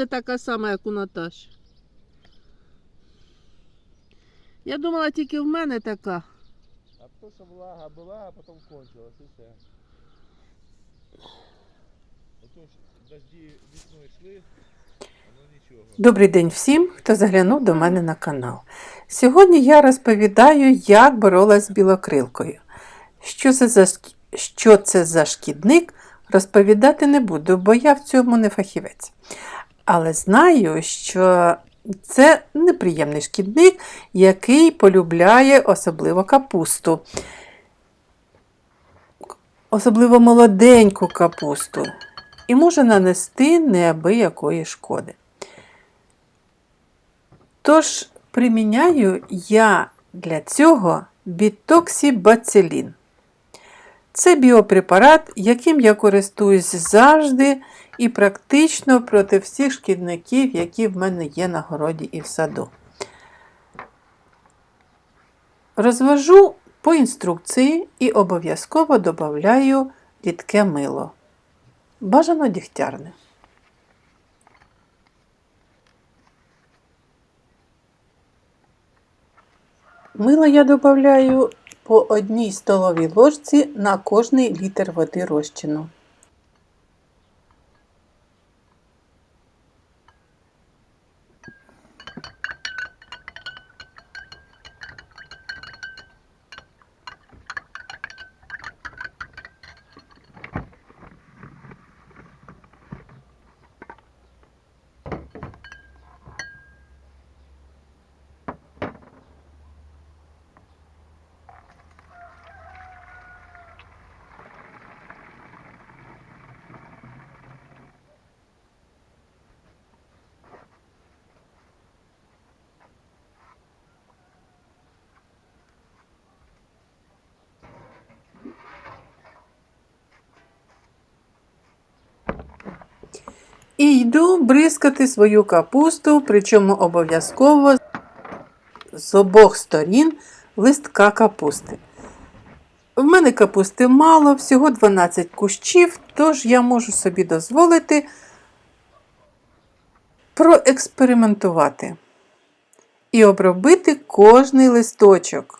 мене така сама, як у Наташі. Я думала, тільки в мене така. А то, що влага була, а потім кончилась і все. Ото ж дожді весною йшли. Добрий день всім, хто заглянув до мене на канал. Сьогодні я розповідаю, як боролась з білокрилкою. Що це за, що це за шкідник, розповідати не буду, бо я в цьому не фахівець. Але знаю, що це неприємний шкідник, який полюбляє особливо капусту. Особливо молоденьку капусту. І може нанести неабиякої шкоди. Тож приміняю я для цього бітоксібацилін. Це біопрепарат, яким я користуюсь завжди і практично проти всіх шкідників, які в мене є на городі і в саду. Розвожу по інструкції і обов'язково додаю рідке мило. Бажано дігтярне. Мило я додаю по одній столовій ложці на кожний літр води розчину. І йду бризкати свою капусту, причому обов'язково з обох сторін листка капусти. В мене капусти мало, всього 12 кущів, тож я можу собі дозволити проекспериментувати і обробити кожний листочок.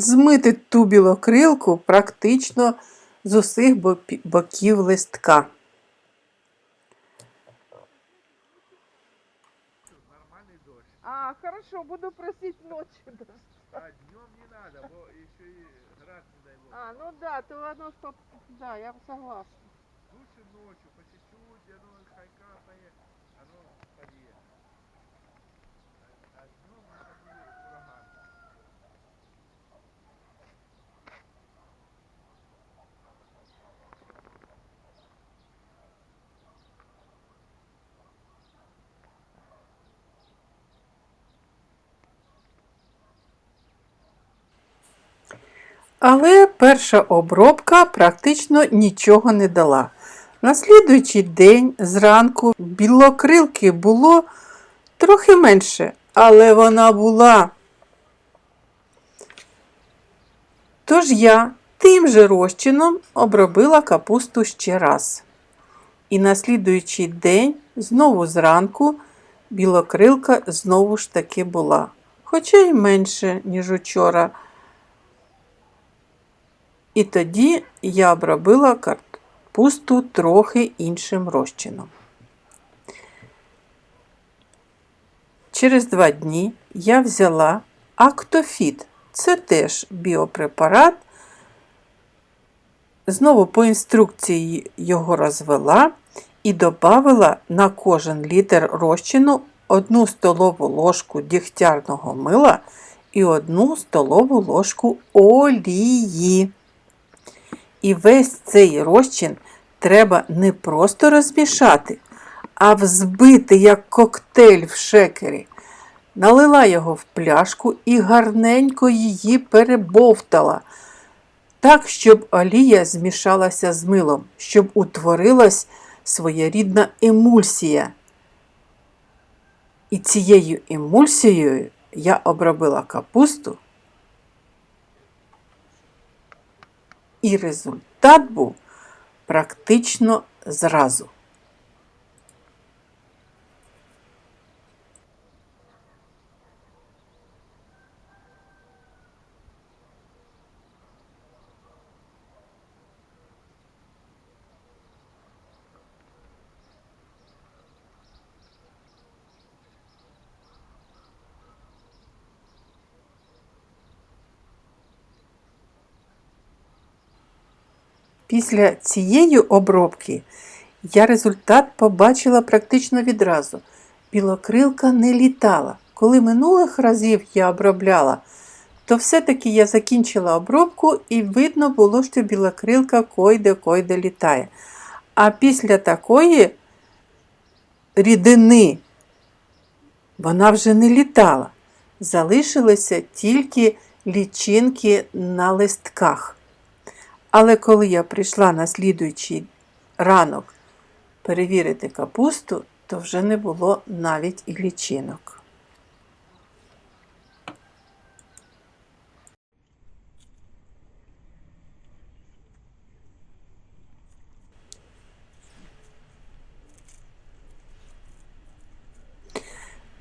Змити ту білокрилку практично з усіх боків листка. А, хорошо, буду просити ночі. А днем не надо, бо ще і град, не дай бог. А, ну да, то воно по... Да, я согласна. Лучше ночью, по чуть-чуть, оно хай капає, оно подіє. А, а днем это буде ураган. Але перша обробка практично нічого не дала. На слідуючий день зранку білокрилки було трохи менше, але вона була. Тож я тим же розчином обробила капусту ще раз. І на слідуючий день, знову зранку, білокрилка знову ж таки була, хоча й менше, ніж учора. І тоді я обробила капусту трохи іншим розчином. Через два дні я взяла Актофіт. Це теж біопрепарат. Знову по інструкції його розвела і додала на кожен літр розчину одну столову ложку дігтярного мила і одну столову ложку олії. І весь цей розчин треба не просто розмішати, а взбити як коктейль в шекері. Налила його в пляшку і гарненько її перебовтала, так, щоб олія змішалася з милом, щоб утворилась своєрідна емульсія. І цією емульсією я обробила капусту І результат був практично зразу. Після цієї обробки я результат побачила практично відразу. Білокрилка не літала. Коли минулих разів я обробляла, то все-таки я закінчила обробку і видно було, що білокрилка койде-койде літає. А після такої рідини вона вже не літала. Залишилися тільки лічинки на листках. Але коли я прийшла на слідуючий ранок перевірити капусту, то вже не було навіть і лічинок.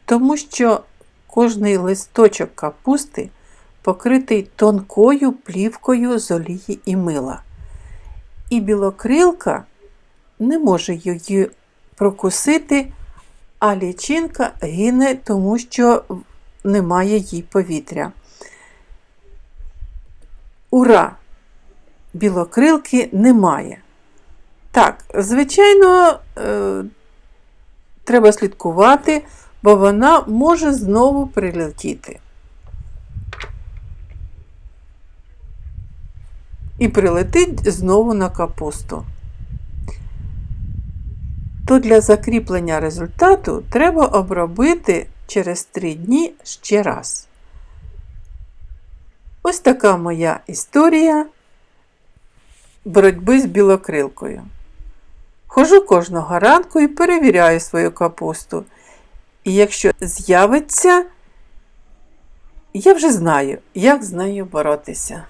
Тому що кожний листочок капусти покритий тонкою плівкою з олії і мила. І білокрилка не може її прокусити, а лічинка гине, тому що немає їй повітря. Ура! Білокрилки немає. Так, звичайно, е, треба слідкувати, бо вона може знову прилетіти. І прилетить знову на капусту. То для закріплення результату треба обробити через 3 дні ще раз. Ось така моя історія боротьби з білокрилкою. Хожу кожного ранку і перевіряю свою капусту. І якщо з'явиться, я вже знаю, як з нею боротися.